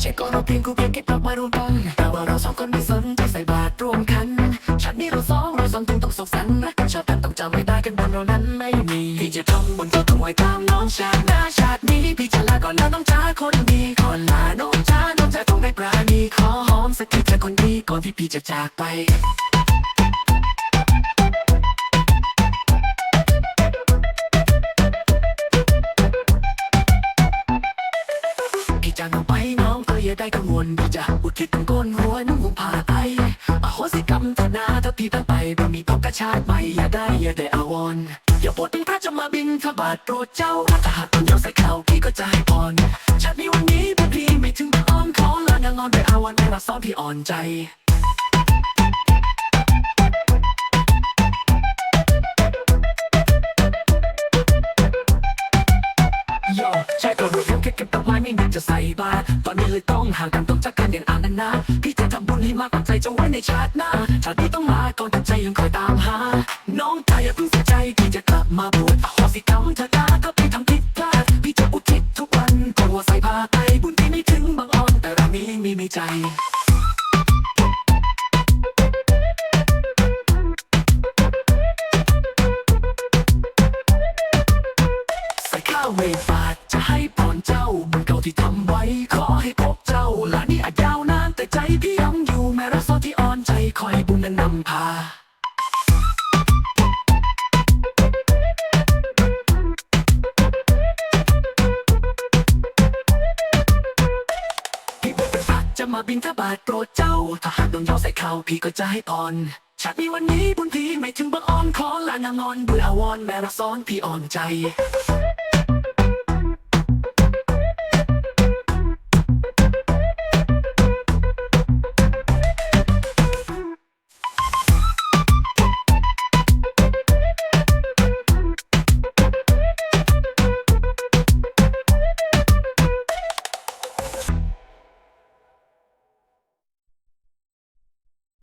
เช็คก็เราเพียงกูเพียงเก็บดอกม้รวมกันแต่ว่าเราสองคนไม่สนใจใส่บาตรร่วมกันชาตินี้เราสองเราสองจึงต้องสุขสันต์รักกันชอบกันต้องจำไม่ได้กันบนเรานั้นไม่มีพี่จะทำบุญก็ต้องไหวตามน้องชาติหน้าชาตินี้พี่จะลาก่อนแล้วน้องจ้าคนดีก่อนลาน้องจ้าน้องจ้าต้องได้ปราณีขอหอมสักทีเธอคนดีก่อนที่พี่จะจากไปพี่จะน้องไปน้องก็อ ย่าได้กังวลดีจะอุทิศตรงก้นหัวน้องคงพาไปอโหสิกรรมเถอะนะถ้าพี่ตั้งไปบ่มีพบกระชาติใหม่อย่าได้อย่าได้อาวรอย่าปวดตึงพระจะมาบินทบาทโปรดเจ้าถ้าหากต้องยกใส่เข่าพี่ก็จะให้พรชาตินี้วันนี้เป็นพี่ไม่ถึงพระอ้อมขอลานางอนไปอาวันไม่มาซ้อมพี่อ่อนใจ ยใช่ตัวรู้แค่เก็บดอกไม้ไม่นึกจะใส่บาตรตอนนี้เลยต้องห่างกันต้องจากกันอย่างอ่านนานๆพี่จะทำบุญให้มากกว่าใจจะไว้ในชาติหน้าชาตินี้ต้องลาก่อนแต่ใจยังคอยตามหา น้องใจอย่าเพิ่งเสียใจที่จะกลับมาบวชอโหสิกรรมเถอะนะก็พี่ทำผิดพลาดพี่จะอุทิศทุกวันกลัวใส่ผ้าไตรบุญที่ไม่ถึงบางอ่อนแต่เรามีมีมีใจใส่ข้าวเวฟาดจะให้พ รเจ้าบุญเก่าที่ทำไว้ ขอให้พบเจ้าและนี่อาจยาวนานแต่ใจพี่ยังอยู่แม้รักซ้อนที่อ่อนใจคอยบุญนั้นนำพาพี่เป็นพระจะมาบินทบาทโปรดเจ้า ถ้าหากโดนยอใส่เขาพี่ก็จะให้พรชาตินี้วันนี้บุญพี่ไม่ถึงบังอ่อนขอลานางอนบื่อาวรณ์แม้รักซ้อนพี่อ่อนใจ